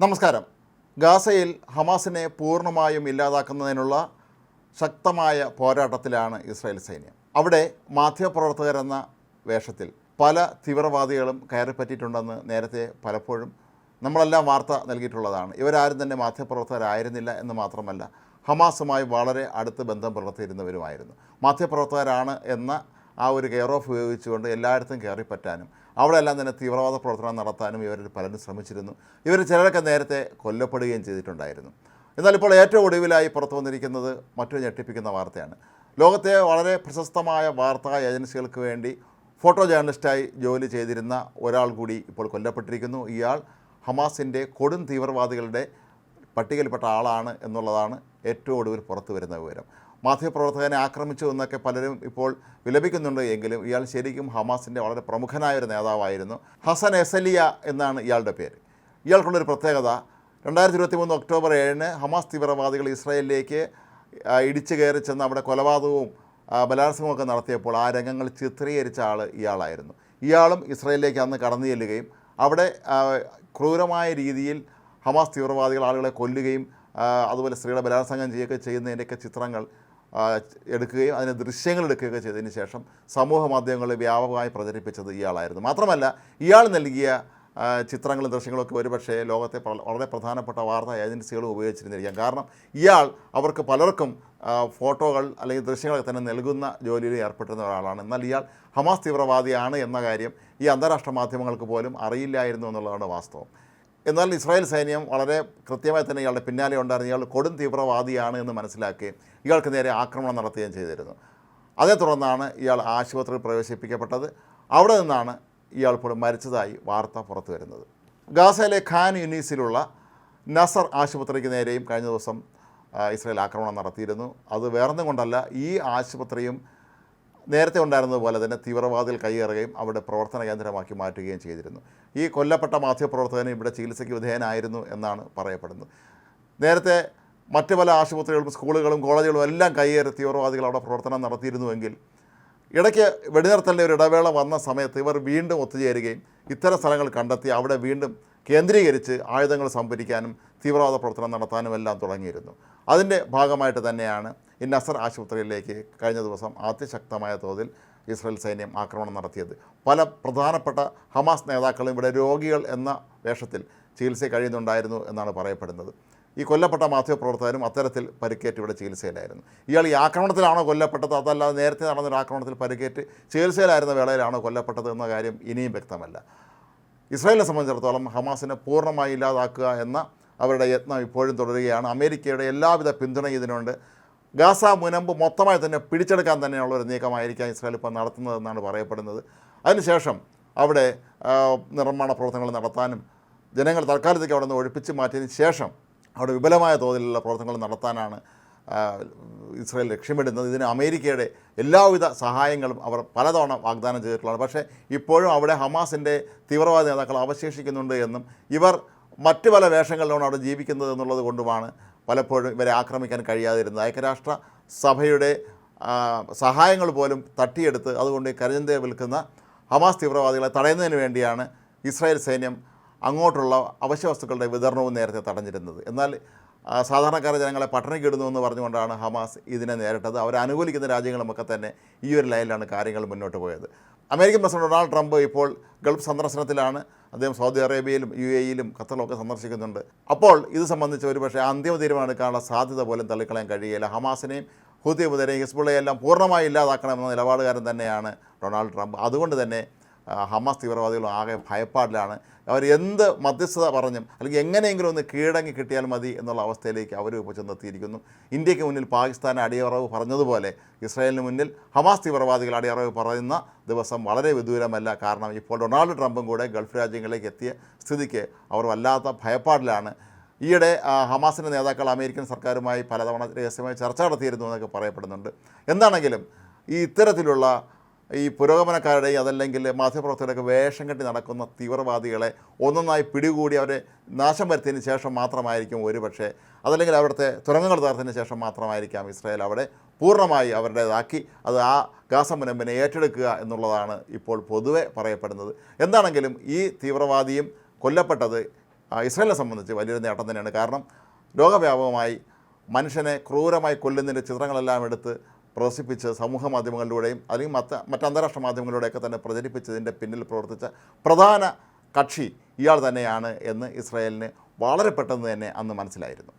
നമസ്കാരം. ഗാസയിൽ ഹമാസിനെ പൂർണമായും ഇല്ലാതാക്കുന്നതിനുള്ള ശക്തമായ പോരാട്ടത്തിലാണ് ഇസ്രായേൽ സൈന്യം. അവിടെ മാധ്യമപ്രവർത്തകരെന്ന വേഷത്തിൽ പല തീവ്രവാദികളും കയറിപ്പറ്റിയിട്ടുണ്ടെന്ന് നേരത്തെ പലപ്പോഴും നമ്മളെല്ലാം വാർത്ത നൽകിയിട്ടുള്ളതാണ്. ഇവരാരും തന്നെ മാധ്യമപ്രവർത്തകരായിരുന്നില്ല എന്ന് മാത്രമല്ല ഹമാസുമായി വളരെ അടുത്ത് ബന്ധം പുലർത്തിയിരുന്നവരുമായിരുന്നു. മാധ്യമപ്രവർത്തകരാണ് എന്ന ആ ഒരു കെയർ ഓഫ് ഉപയോഗിച്ചുകൊണ്ട് എല്ലായിടത്തും കയറിപ്പറ്റാനും അവിടെയെല്ലാം തന്നെ തീവ്രവാദ പ്രവർത്തനം നടത്താനും ഇവരിൽ പലരും ശ്രമിച്ചിരുന്നു. ഇവർ ചിലരൊക്കെ നേരത്തെ കൊല്ലപ്പെടുകയും ചെയ്തിട്ടുണ്ടായിരുന്നു. എന്നാൽ ഇപ്പോൾ ഏറ്റവും ഒടുവിലായി പുറത്തു വന്നിരിക്കുന്നത് മറ്റൊരു ഞെട്ടിപ്പിക്കുന്ന വാർത്തയാണ്. ലോകത്തെ വളരെ പ്രശസ്തമായ വാർത്താ ഏജൻസികൾക്ക് വേണ്ടി ഫോട്ടോ ജേർണലിസ്റ്റായി ജോലി ചെയ്തിരുന്ന ഒരാൾ കൂടി ഇപ്പോൾ കൊല്ലപ്പെട്ടിരിക്കുന്നു. ഇയാൾ ഹമാസിന്റെ കൊടും തീവ്രവാദികളുടെ പട്ടികയിൽപ്പെട്ട ആളാണ് എന്നുള്ളതാണ് ഏറ്റവും ഒടുവിൽ പുറത്തു വരുന്ന വിവരം. മാധ്യമപ്രവർത്തകനെ ആക്രമിച്ചു എന്നൊക്കെ പലരും ഇപ്പോൾ വിലപിക്കുന്നുണ്ട് എങ്കിലും ഇയാൾ ശരിക്കും ഹമാസിന്റെ വളരെ പ്രമുഖനായ ഒരു നേതാവായിരുന്നു. ഹസൻ എസലിയ എന്നാണ് ഇയാളുടെ പേര്. ഇയാൾക്കുള്ളൊരു പ്രത്യേകത രണ്ടായിരത്തി ഇരുപത്തി മൂന്ന് ഒക്ടോബർ ഏഴിന് ഹമാസ് തീവ്രവാദികൾ ഇസ്രായേലിലേക്ക് ഇടിച്ചു കയറി ചെന്ന് അവിടെ കൊലപാതകവും ബലാത്സംഗവും ഒക്കെ നടത്തിയപ്പോൾ ആ രംഗങ്ങൾ ചിത്രീകരിച്ച ആൾ ഇയാളായിരുന്നു. ഇയാളും ഇസ്രായേലിലേക്ക് അന്ന് കടന്നു ചെല്ലുകയും അവിടെ ക്രൂരമായ രീതിയിൽ ഹമാസ് തീവ്രവാദികൾ ആളുകളെ കൊല്ലുകയും അതുപോലെ സ്ത്രീകളെ ബലാത്സംഗം ചെയ്യുകയൊക്കെ ചെയ്യുന്നതിന്റെയൊക്കെ ചിത്രങ്ങൾ എടുക്കുകയും അതിന് ദൃശ്യങ്ങൾ എടുക്കുകയൊക്കെ ചെയ്തതിന് ശേഷം സമൂഹ മാധ്യമങ്ങളിൽ വ്യാപകമായി പ്രചരിപ്പിച്ചത് ഇയാളായിരുന്നു. മാത്രമല്ല ഇയാൾ നൽകിയ ചിത്രങ്ങളും ദൃശ്യങ്ങളൊക്കെ ഒരുപക്ഷെ ലോകത്തെ വളരെ പ്രധാനപ്പെട്ട വാർത്താ ഏജൻസികളും ഉപയോഗിച്ചിരുന്നിരിക്കാം. കാരണം ഇയാൾ അവർക്ക് പലർക്കും ഫോട്ടോകൾ അല്ലെങ്കിൽ ദൃശ്യങ്ങളൊക്കെ തന്നെ നൽകുന്ന ജോലിയിൽ ഏർപ്പെട്ടിരുന്ന ഒരാളാണ്. എന്നാൽ ഇയാൾ ഹമാസ് തീവ്രവാദിയാണ് എന്ന കാര്യം ഈ അന്താരാഷ്ട്ര മാധ്യമങ്ങൾക്ക് പോലും അറിയില്ലായിരുന്നു എന്നുള്ളതാണ് വാസ്തവം. എന്നാൽ ഇസ്രായേൽ സൈന്യം വളരെ കൃത്യമായി തന്നെ ഇയാളുടെ പിന്നാലെ ഉണ്ടായിരുന്നു ഇയാൾ കൊടും തീവ്രവാദിയാണ് എന്ന് മനസ്സിലാക്കി ഇയാൾക്ക് നേരെ ആക്രമണം നടത്തുകയും ചെയ്തിരുന്നു. അതേ തുടർന്നാണ് ഇയാൾ ആശുപത്രിയിൽ പ്രവേശിപ്പിക്കപ്പെട്ടത്. അവിടെ നിന്നാണ് ഇയാൾ ഇപ്പോൾ മരിച്ചതായി വാർത്ത പുറത്തു വരുന്നത്. ഗാസയിലെ ഖാൻ യുനീസിലുള്ള നസർ ആശുപത്രിക്ക് നേരെയും കഴിഞ്ഞ ദിവസം ഇസ്രായേൽ ആക്രമണം നടത്തിയിരുന്നു. അത് വേറൊന്നും കൊണ്ടല്ല ഈ ആശുപത്രിയും നേരത്തെ ഉണ്ടായിരുന്നത് പോലെ തന്നെ തീവ്രവാദികൾ കൈയേറുകയും അവിടെ പ്രവർത്തന കേന്ദ്രമാക്കി മാറ്റുകയും ചെയ്തിരുന്നു. ഈ കൊല്ലപ്പെട്ട മാധ്യമപ്രവർത്തകന് ഇവിടെ ചികിത്സയ്ക്ക് വിധേയനായിരുന്നു എന്നാണ് പറയപ്പെടുന്നത്. നേരത്തെ മറ്റ് പല ആശുപത്രികളും സ്കൂളുകളും കോളേജുകളും എല്ലാം കൈയേറി തീവ്രവാദികൾ അവിടെ പ്രവർത്തനം നടത്തിയിരുന്നുവെങ്കിൽ ഇടയ്ക്ക് വെടിനിർത്തലിന്റെ ഒരു ഇടവേള വന്ന സമയത്ത് ഇവർ വീണ്ടും ഒത്തുചേരുകയും ഇത്തരം സ്ഥലങ്ങൾ കണ്ടെത്തി അവിടെ വീണ്ടും കേന്ദ്രീകരിച്ച് ആയുധങ്ങൾ സംഭരിക്കാനും തീവ്രവാദ പ്രവർത്തനം നടത്താനും എല്ലാം തുടങ്ങിയിരുന്നു. അതിന്റെ ഭാഗമായിട്ട് തന്നെയാണ് ഈ നസർ ആശുപത്രിയിലേക്ക് കഴിഞ്ഞ ദിവസം അതിശക്തമായ തോതിൽ ഇസ്രായേൽ സൈന്യം ആക്രമണം നടത്തിയത്. പല പ്രധാനപ്പെട്ട ഹമാസ് നേതാക്കളും ഇവിടെ രോഗികൾ എന്ന വേഷത്തിൽ ചികിത്സ കഴിയുന്നുണ്ടായിരുന്നു എന്നാണ് പറയപ്പെടുന്നത്. ഈ കൊല്ലപ്പെട്ട മാധ്യമപ്രവർത്തകരും അത്തരത്തിൽ പരിക്കേറ്റ് ഇവിടെ ചികിത്സയിലായിരുന്നു. ഇയാൾ ഈ ആക്രമണത്തിലാണോ കൊല്ലപ്പെട്ടത്? അതല്ലാതെ നേരത്തെ നടന്നൊരു ആക്രമണത്തിൽ പരിക്കേറ്റ് ചികിത്സയിലായിരുന്ന വേളയിലാണോ കൊല്ലപ്പെട്ടത് എന്ന കാര്യം ഇനിയും വ്യക്തമല്ല. ഇസ്രായേലിനെ സംബന്ധിച്ചിടത്തോളം ഹമാസിനെ പൂർണമായി ഇല്ലാതാക്കുക എന്ന അവരുടെ യത്നം ഇപ്പോഴും തുടരുകയാണ്. അമേരിക്കയുടെ എല്ലാവിധ പിന്തുണയും ഇതിനുണ്ട്. ഗാസ മുനമ്പ് മൊത്തമായി തന്നെ പിടിച്ചെടുക്കാൻ തന്നെയുള്ള ഒരു നീക്കമായിരിക്കാം ഇസ്രായേൽ ഇപ്പോൾ നടത്തുന്നതെന്നാണ് പറയപ്പെടുന്നത്. അതിനുശേഷം അവിടെ നിർമ്മാണ പ്രവർത്തനങ്ങൾ നടത്താനും ജനങ്ങൾ തൽക്കാലത്തേക്ക് അവിടെ നിന്ന് ഒഴിപ്പിച്ച് മാറ്റിയതിന് ശേഷം അവിടെ വിപുലമായ തോതിലുള്ള പ്രവർത്തനങ്ങൾ നടത്താനാണ് ഇസ്രായേൽ ലക്ഷ്യമിടുന്നത്. ഇതിന് അമേരിക്കയുടെ എല്ലാവിധ സഹായങ്ങളും അവർ പലതവണ വാഗ്ദാനം ചെയ്തിട്ടുള്ളതാണ്. പക്ഷേ ഇപ്പോഴും അവിടെ ഹമാസിന്റെ തീവ്രവാദ നേതാക്കൾ അവശേഷിക്കുന്നുണ്ട് എന്നും ഇവർ മറ്റു പല വേഷങ്ങളിലാണ് അവിടെ ജീവിക്കുന്നത് എന്നുള്ളത് കൊണ്ടുമാണ് പലപ്പോഴും ഇവരെ ആക്രമിക്കാൻ കഴിയാതിരുന്നത്. ഐക്യരാഷ്ട്ര സഭയുടെ സഹായങ്ങൾ പോലും തട്ടിയെടുത്ത് അതുകൊണ്ട് ഈ കരിഞ്ചന്തയെ വിൽക്കുന്ന ഹമാസ് തീവ്രവാദികളെ തടയുന്നതിന് വേണ്ടിയാണ് ഇസ്രായേൽ സൈന്യം അങ്ങോട്ടുള്ള അവശ്യവസ്തുക്കളുടെ വിതരണവും നേരത്തെ തടഞ്ഞിരുന്നത്. എന്നാൽ സാധാരണക്കാരെ ജനങ്ങളെ പട്ടണിക്കിടുന്നു എന്ന് പറഞ്ഞുകൊണ്ടാണ് ഹമാസ് ഇതിനെ നേരിട്ടത്. അവരെ അനുകൂലിക്കുന്ന രാജ്യങ്ങളുമൊക്കെ തന്നെ ഈ ഒരു ലൈനിലാണ് കാര്യങ്ങൾ മുന്നോട്ട് പോയത്. അമേരിക്കൻ പ്രസിഡന്റ് ഡൊണാൾഡ് ട്രംപ് ഇപ്പോൾ ഗൾഫ് സന്ദർശനത്തിലാണ്. അദ്ദേഹം സൗദി അറേബ്യയിലും യു എയിലും ഖത്തറിലൊക്കെ സന്ദർശിക്കുന്നുണ്ട്. അപ്പോൾ ഇത് സംബന്ധിച്ച് ഒരുപക്ഷെ അന്തിമ തീരുമാനമെടുക്കാനുള്ള സാധ്യത പോലും തള്ളിക്കളയാൻ കഴിയില്ല ഹമാസിനെയും ഹൂത്തി മുതലെയും ഹിസ്ബുള്ളയെല്ലാം പൂർണമായി ഇല്ലാതാക്കണമെന്ന നിലപാടുകാരൻ തന്നെയാണ് ഡൊണാൾഡ് ട്രംപ്. അതുകൊണ്ട് തന്നെ ഹമാസ് തീവ്രവാദികളും ആകെ ഭയപ്പാടിലാണ്. അവർ എന്ത് മധ്യസ്ഥത പറഞ്ഞും അല്ലെങ്കിൽ എങ്ങനെയെങ്കിലും ഒന്ന് കീഴടങ്ങി കിട്ടിയാൽ മതി എന്നുള്ള അവസ്ഥയിലേക്ക് അവർ ഇപ്പോൾ ചെന്നെത്തിയിരിക്കുന്നു. ഇന്ത്യയ്ക്ക് മുന്നിൽ പാകിസ്ഥാൻ അടിയറവ് പറഞ്ഞതുപോലെ ഇസ്രായേലിന് മുന്നിൽ ഹമാസ് തീവ്രവാദികൾ അടിയറവ് പറയുന്ന ദിവസം വളരെ വിദൂരമല്ല. കാരണം ഇപ്പോൾ ഡൊണാൾഡ് ട്രംപും കൂടെ ഗൾഫ് രാജ്യങ്ങളിലേക്ക് എത്തിയ സ്ഥിതിക്ക് അവർ വല്ലാത്ത ഭയപ്പാടിലാണ്. ഈയിടെ ഹമാസിന്റെ നേതാക്കൾ അമേരിക്കൻ സർക്കാരുമായി പലതവണ രഹസ്യമായി ചർച്ച നടത്തിയിരുന്നു എന്നൊക്കെ പറയപ്പെടുന്നുണ്ട്. എന്താണെങ്കിലും ഈ ഇത്തരത്തിലുള്ള ഈ പുരോഗമനക്കാരുടെയും അതല്ലെങ്കിൽ മാധ്യമപ്രവർത്തകരുടെയൊക്കെ വേഷം കെട്ടി നടക്കുന്ന തീവ്രവാദികളെ ഒന്നൊന്നായി പിടികൂടി അവരെ നാശം വരുത്തിയതിന് ശേഷം മാത്രമായിരിക്കും ഒരുപക്ഷെ അതല്ലെങ്കിൽ അവിടുത്തെ തുരങ്കങ്ങൾ തകർത്തതിന് ശേഷം മാത്രമായിരിക്കാം ഇസ്രായേൽ അവിടെ പൂർണമായി അവരുടേതാക്കി. അത് ആ ഗാസ മുനമ്പിനെ ഏറ്റെടുക്കുക എന്നുള്ളതാണ് ഇപ്പോൾ പൊതുവെ പറയപ്പെടുന്നത്. എന്താണെങ്കിലും ഈ തീവ്രവാദിയും കൊല്ലപ്പെട്ടത് ഇസ്രായേലിനെ സംബന്ധിച്ച് വലിയൊരു നേട്ടം തന്നെയാണ്. കാരണം ലോകവ്യാപകമായി മനുഷ്യനെ ക്രൂരമായി കൊല്ലുന്നതിന്റെ ചിത്രങ്ങളെല്ലാം എടുത്ത് പ്രദർശിപ്പിച്ച് സമൂഹ മാധ്യമങ്ങളിലൂടെയും അല്ലെങ്കിൽ മറ്റ് മറ്റ് അന്താരാഷ്ട്ര മാധ്യമങ്ങളിലൂടെയൊക്കെ തന്നെ പ്രചരിപ്പിച്ചതിന്റെ പിന്നിൽ പ്രവർത്തിച്ച പ്രധാന കക്ഷി ഇയാൾ തന്നെയാണ് എന്ന് ഇസ്രായേലിന് വളരെ പെട്ടെന്ന് തന്നെ അന്ന് മനസ്സിലായിരുന്നു.